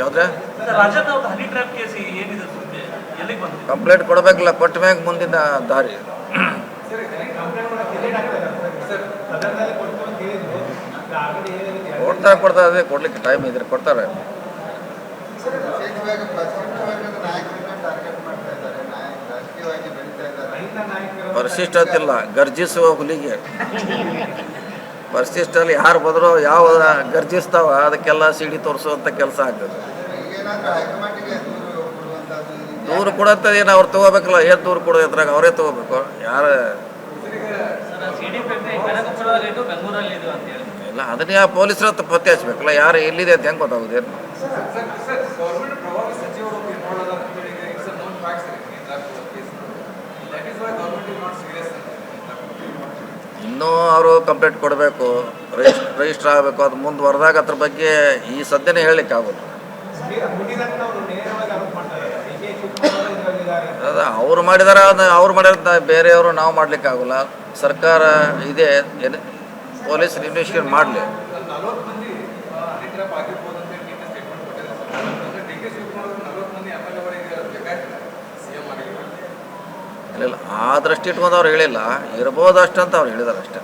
ಯಾವ್ದ್ರೆ? Complaint ಕೊಡಬೇಕಲ್ಲ ಕೊಟ್ಟ ಮ್ಯಾಗ ಮುಂದಿನ ದಾರಿ. ಕೊಡ್ತಾರೆ ಕೊಡ್ತಾರೆ ಅದೇ ಕೊಡ್ಲಿಕ್ಕೆ ಟೈಮ್ ಇದ್ರೆ ಕೊಡ್ತಾರೆ. ವಿಶೇಷವಾಗಿ ಪಶ್ಚಿಮ ವರ್ಗದ ನಾಯಕರನ್ನ ಟಾರ್ಗೆಟ್ ಮಾಡ್ತಾ ಇದ್ದಾರೆ. ನಾಯಕ ರಾಜಕೀಯವಾಗಿ ಬೆಳೀತಾ ಇದ್ದಾರೆ. ಪರಿಶಿಷ್ಟ ಅಂತಿಲ್ಲ ಗರ್ಜಿಸುವ ಹುಲಿಗೆ. ಪರಿಶಿಷ್ಟಲ್ಲಿ ಯಾರು ಬಂದರೂ ಯಾವ ಗರ್ಜಿಸ್ತಾವ, ಅದಕ್ಕೆಲ್ಲ ಸಿಡಿ ತೋರಿಸುವಂಥ ಕೆಲಸ ಆಗ್ತದೆ. ದೂರು ಕೊಡಂಥದ್ದು ಏನು ಅವ್ರು ತೊಗೋಬೇಕಲ್ಲ, ಏನು ದೂರು ಕೊಡೋದು ಇದ್ರಾಗ ಅವರೇ ತೊಗೋಬೇಕು. ಯಾರು ಇಲ್ಲ, ಅದನ್ನ ಯಾವ ಪೊಲೀಸರ ಹತ್ರ ಪತ್ತೆ ಹಚ್ಬೇಕಲ್ಲ, ಯಾರು ಎಲ್ಲಿದೆ ಅಂತ ಹೆಂಗೆ ಗೊತ್ತಾಗೋದು ಏನು? ಇನ್ನೂ ಅವರು ಕಂಪ್ಲೇಂಟ್ ಕೊಡಬೇಕು ರಿಜಿಸ್ ರಿಜಿಸ್ಟರ್ ಆಗಬೇಕು. ಅದು ಮುಂದುವರೆದಾಗ ಅದ್ರ ಬಗ್ಗೆ ಈ ಸದ್ಯನೇ ಹೇಳಲಿಕ್ಕೆ ಆಗೋದು ಅದ ಅವ್ರು ಮಾಡಿದಾರ ಅವ್ರು ಮಾಡಿದ ಬೇರೆಯವರು ನಾವು ಮಾಡ್ಲಿಕ್ಕೆ ಆಗೋಲ್ಲ ಸರ್ಕಾರ ಇದೆ ಪೊಲೀಸ್ ಇನ್ವೆಸ್ಟಿಗೇಟ್ ಮಾಡಲಿ. ಇಲ್ಲ ಆ ದೃಷ್ಟಿ ಇಟ್ಕೊಂಡು ಅವ್ರು ಹೇಳಿಲ್ಲ ಇರ್ಬೋದು ಅಷ್ಟು ಅಂತ ಅವ್ರು ಹೇಳಿದಾರೆ ಅಷ್ಟೇ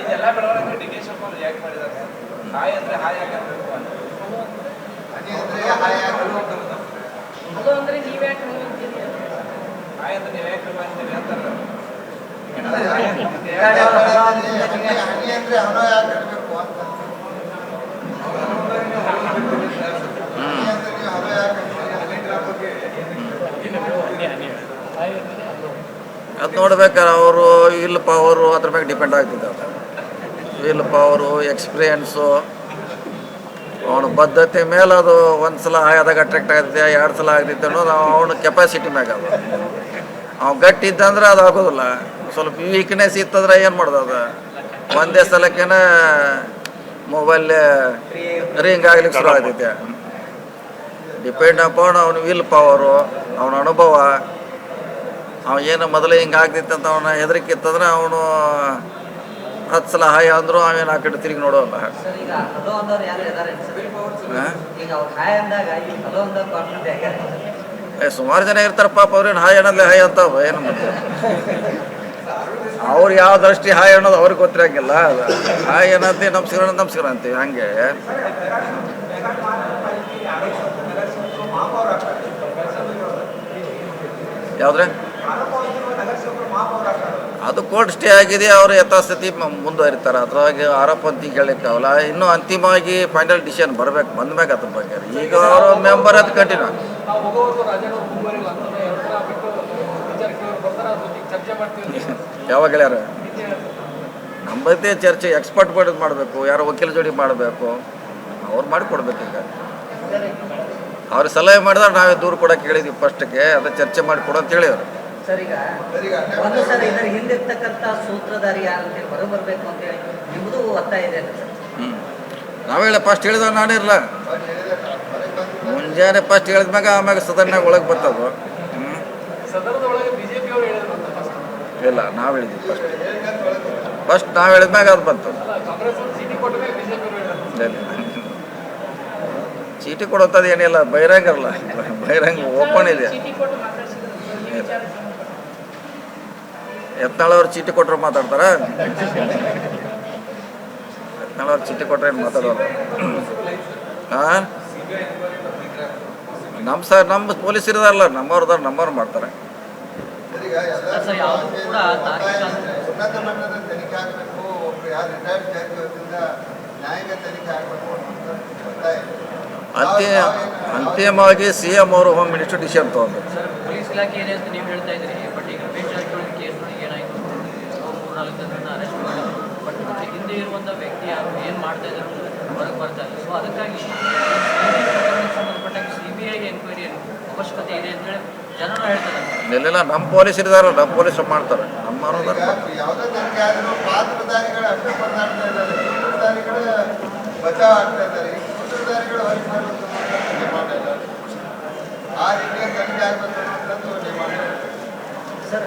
ಇದೆಲ್ಲ ಬೆಳವಣಿಗೆ ಡಿ ಕೆ ಶಿವಕುಮಾರ್ ಯಾಕೆ ಮಾಡಿದ್ದಾರೆ ಸರ್ ಹಾಯ್ ಅಂದ್ರೆ ಹಾಯ್ ಆಗಿರ್ಬೇಕು ಅಂತ ಹನಿ ಅಂದ್ರೆ ಹಾಯ್ ಆಗಬೇಕು. ಅದು ಅಂದ್ರೆ ನೀವ್ಯಾಕೆ ಹಂಗಂತೀರಿ ಹಾಯ್ ಅಂದ್ರೆ ನೀವು ಯಾಕೆ ಅಂತೀರಿ ಅಂತಾರೆ ಹನಿ ಹನಿ ಅಂದ್ರೆ ಹಣ ಯಾಕೆ ಇಡಬೇಕು ಅಂತ ಹನಿ ಅಂದ್ರೆ ನೀವು ಹಣ ಯಾಕೆ ಇಡ್ತೀರಿ? ಹನಿ ಟ್ರ್ಯಾಪ್ ಬಗ್ಗೆ ಅದು ನೋಡ್ಬೇಕಾದ್ರೆ ಅವರು ವಿಲ್ ಪವರು ಅದ್ರ ಮೇಲೆ ಡಿಪೆಂಡ್ ಆಗ್ತಿದ್ದಾವೆ ವಿಲ್ ಪವರು ಎಕ್ಸ್ಪೀರಿಯನ್ಸು ಅವನ ಬದ್ಧತೆ ಮೇಲೆ ಅದು ಒಂದು ಸಲ ಆದಾಗ ಅಟ್ರಾಕ್ಟ್ ಆಗ್ತೈತೆ ಎರಡು ಸಲ ಆಗ್ತಿತ್ತು ಅನ್ನೋದು ಅವನ ಕೆಪಾಸಿಟಿ ಮ್ಯಾಗ ಅದು. ಅವ್ನು ಗಟ್ಟಿ ಇದ್ದಂದ್ರೆ ಅದು ಆಗೋದಿಲ್ಲ. ಸ್ವಲ್ಪ ವೀಕ್ನೆಸ್ ಇತ್ತಂದ್ರೆ ಏನು ಮಾಡೋದು ಅದು? ಒಂದೇ ಸಲಕ್ಕೇನ ಮೊಬೈಲ್ ರಿಂಗ್ ಆಗ್ಲಿಕ್ಕೆ ಶುರು ಆಗ್ತೈತೆ. ಡಿಪೆಂಡ್ ಅಪಾನ್ ಅವನ ವಿಲ್ ಪವರು ಅವನ ಅನುಭವ. ಅವ ಏನು ಮೊದಲೇ ಹಿಂಗೆ ಆಗ್ತಿತ್ತು ಅಂತ ಅವನ ಹೆದರಿಕೆ ಇತ್ತಂದ್ರೆ ಅವನು ಹತ್ತು ಸಲ ಹಾಯ್ ಅಂದ್ರು ಅವೇನು ಆ ಕಡೆ ತಿರುಗಿ ನೋಡೋಲ್ಲ ಏ ಸುಮಾರು ಜನ ಇರ್ತಾರೆ ಪಾಪ ಅವ್ರೇನು ಹಾಯ್ ಅನ್ನೋದ್ಲೆ ಹಾಯ್ ಅಂತ ಏನು ಅವ್ರು ಯಾವ ದೃಷ್ಟಿ ಹಾಯ್ ಅನ್ನೋದು ಅವ್ರಿಗೆ ಗೊತ್ತಿರಂಗಿಲ್ಲ. ಹಾಯ್ ಅನ್ನತ್ತೆ ನಮಸ್ಕಾರ ನಮಸ್ಕಾರ ಅಂತೀವಿ ಹಂಗೆ. ಯಾವ್ದ್ರೆ? ಅದು ಕೋರ್ಟ್ ಸ್ಟೇ ಆಗಿದೆ, ಅವರು ಯಥಾಸ್ಥಿತಿ ಮುಂದುವರಿತಾರೆ. ಅದ್ರೊಳಗೆ ಆರೋಪ ಅಂತ ಕೇಳಲಿಕ್ಕಾಗಲ್ಲ ಇನ್ನು ಅಂತಿಮವಾಗಿ ಫೈನಲ್ ಡಿಸಿಷನ್ ಬರ್ಬೇಕು ಬಂದ್ಮ್ಯಾಗ ಅದ್ರ ಬಗ್ಗೆ. ಈಗ ಅವರು ಮೆಂಬರ್ ಅದು ಕಂಟಿನ್ಯೂ. ಯಾವಾಗ ಹೇಳ್ಯಾರ? ನಮ್ಮ ಬಗ್ಗೆ ಚರ್ಚೆ, ಎಕ್ಸ್ಪರ್ಟ್ ಬಡ್ ಮಾಡಬೇಕು, ಯಾರು ವಕೀಲ ಜೋಡಿ ಮಾಡಬೇಕು. ಅವ್ರು ಮಾಡಿಕೊಡ್ಬೇಕು ಈಗ. ಅವ್ರಿಗೆ ಸಲಹೆ ಮಾಡಿದ್ರೆ ನಾವೇ ದೂರು ಕೊಡೋಕೆ ಹೇಳಿದ್ವಿ ಫಸ್ಟ್ಗೆ ಅದು ಚರ್ಚೆ ಮಾಡಿ ಕೊಡು ಅಂತ ಹೇಳಿದ್ರು. ಸರ್ ಈಗ ಒಂದು ಸರ್ ಇದರ ಹಿಂದಿರ್ತಕ್ಕಂಥ ಸೂತ್ರಧಾರಿ ಯಾರು ಅಂತೇಳಿ ಹೊರ ಬರಬೇಕು ಅಂತೇಳಿ ನಿಮ್ಮದು ಒತ್ತಾಯ ಇದೆ ನಾವು ಹೇಳ ಫಸ್ಟ್ ಹೇಳಿದ ನಾನಿರಲ್ಲ ಮುಂಜಾನೆ ಫಸ್ಟ್ ಹೇಳಿದ್ಮ್ಯಾಗ ಆಮ್ಯಾಗ ಸದನ್ಯಾಗ ಒಳಗೆ ಬರ್ತದು. ಇಲ್ಲ ನಾವು ಹೇಳಿದ್ವಿ ಫಸ್ಟ್ ಫಸ್ಟ್ ನಾವು ಹೇಳಿದ್ಮ್ಯಾಗ ಅದು ಬಂತು. ಚೀಟಿ ಕೊಡುವಂಥದ್ದು ಏನಿಲ್ಲ ಬಹಿರಂಗ ಅಲ್ಲ ಬಹಿರಂಗ ಓಪನ್ ಇದೆ. ಅವ್ರು ಚೀಟಿ ಕೊಟ್ಟರು ಮಾತಾಡ್ತಾರ? ಎತ್ನಾಳವ್ರು ಚೀಟಿ ಕೊಟ್ರೆ ಏನು ಮಾತಾಡೋರು? ಹಾಂ ನಮ್ಮ ಸರ್ ನಮ್ಮ ಪೊಲೀಸ್ ಇರೋದಲ್ಲ ನಮ್ಮವ್ರದಾರ ನಮ್ಮವ್ರು ಮಾಡ್ತಾರೆ. ಈಗ ಎಲ್ಲ ಸರ್, ಯಾವ್ದು ಕೂಡ ತಾರ್ಕಿಕ ಉನ್ನತ ಮಟ್ಟದ ತನಿಖೆ ಆಗಬೇಕು ಒಬ್ರು ಯಾರು ರಿಟೈರ್ಡ್ ಜಡ್ಜ್ ವತಿಯಿಂದ ನ್ಯಾಯಾಂಗ ತನಿಖೆ ಆಗಬೇಕು ಅನ್ನೋದು ಒತ್ತಾಯ ಇದೆ. ಅಂತಿ ನಾವು- ನಾವು- ಅಂತಿಮವಾಗಿ ಸಿ ಎಂ ಅವರು ಹೋಮ್ ಮಿನಿಸ್ಟರ್ ಡಿಸಿಷನ್ ತೊಗೊಂಡ್ರು ಸರ್ ಪೊಲೀಸ್ ಇಲಾಖೆ ಏನೇ ಅಂತ ನೀವು ಹೇಳ್ತಾ ಇದ್ರಿ ಬಟ್ ಈಗ ರಮೇಶ್ ಜಾರಕಿಹೊಳಿ ಕೇಸ್ ಏನಾಯಿತು ಮೂರ್ನಾಲ್ಕು ಜನರನ್ನ ಅರೆಸ್ಟ್ ಮಾಡಿದ್ರು ಬಟ್ ಮತ್ತೆ ಹಿಂದೆ ಇರುವಂಥ ವ್ಯಕ್ತಿ ಯಾರು ಏನು ಮಾಡ್ತಾ ಇದ್ದಾರೆ ಹೊರಗೆ ಬರ್ತಾ ಇಲ್ಲ. ಸೊ ಅದಕ್ಕಾಗಿ ಸಂಬಂಧಪಟ್ಟಾಗ ಸಿ ಬಿ ಐಗೆ ಎನ್ಕ್ವೈರಿ ಅವಶ್ಯಕತೆ ಇದೆ ಅಂತೇಳಿ ಜನರು ಹೇಳ್ತಾರೆ. ಇಲ್ಲೆಲ್ಲ ನಮ್ಮ ಪೊಲೀಸ್ ಇದಾರಲ್ಲ ನಮ್ಮ ಪೊಲೀಸ್ ಮಾಡ್ತಾರೆ. ನಮ್ಮ ಇದ್ದಾರೆ. ಬಚಾವ್ ಆಗ್ತಾ ಇದ್ದಾರೆ. ಈ ಸೂತ್ರಧಾರಿಗಳು ಹೊರಗೆ ಬರುವಂತ ಡಿಮಾಂಡ್ ಇಲ್ಲ ಆ ರೀತಿಯ ತನಿಖೆ ಆಗಬೇಕು ಅನ್ನೋದು demand sir